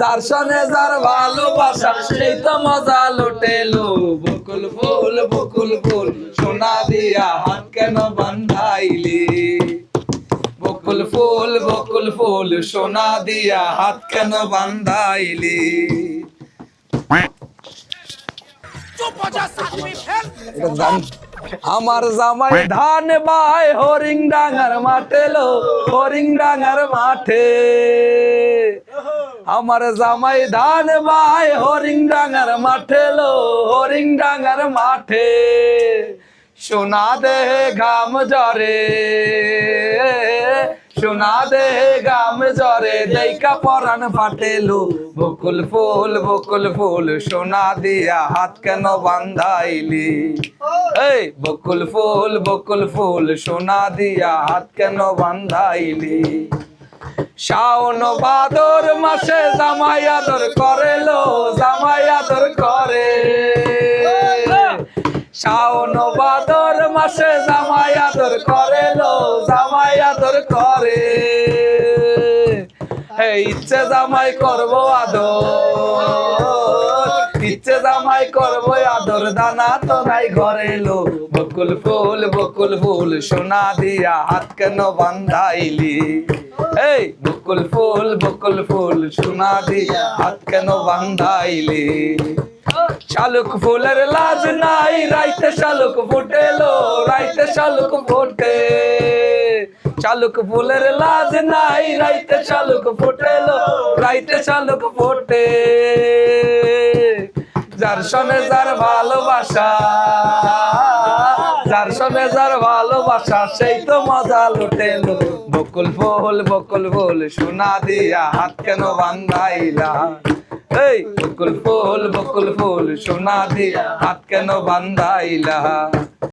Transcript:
যার যার ভালোবাসা সেই তো মজা লুটেলো বকুল ফুল বকুল ফুল সোনা দিয়া হাত কেন বান্ধাইলি? বকুল ফুল বকুল ফুল সোনা দিয়া হাত কেন বান্ধাইলি? আমার জামাই ধান বাই হরিং ডাঙ্গার মাঠে লো হরিং ডাঙ্গার মাঠে। আমার জামাই ধান বাই হরিং ডাঙ্গার মাঠে লো হরিং ডাঙ্গার মাঠে। সোনা দে ঘাম জরে সোনা দে ঘাম জরে দেইকা পরান ফাটেলো বকুল ফুল বকুল ফুল, সোনা দিয়া হাত কেন বান্ধাইলি? এই, বকুল ফুল বকুল ফুল, সোনা দিয়া হাত কেন বান্ধাইলি? শাওন বাদর মাসে জামাই আদর করে লো জামাই আদর করে। শাওন বাদর মাসে জামাই আদর করে লো জামাই আদর করে। ইচ্ছে জামাই করব আদর। ইচ্ছে জামাই করব আদর দানা তো নাই ঘরে লো বকুল ফুল বকুল ফুল সোনা দিয়া হাত কেন বান্ধাইলি? এই, বকুল ফুল বকুল ফুল সোনা দিয়া হাত কেন বান্ধাইলি? শালুক ফুলের লাজ নাই, রাইতে শালুক ফুটেলো, রাইতে শালুক ফোটে। শালুক ফুলের লাজ নাই, রাইতে শালুক ফুটেলো, রাইতে শালুক ফোটে। যার সনে যার ভালোবাসা, যার সনে যার ভালোবাসা, সেই তো মজা লুটেল বকুল ফুল বকুল ফুল সোনা দিয়া হাত কেন বান্ধাইলা? এই, বকুল ফুল বকুল ফুল সোনা দিয়া হাত কেন বান্ধাইলা?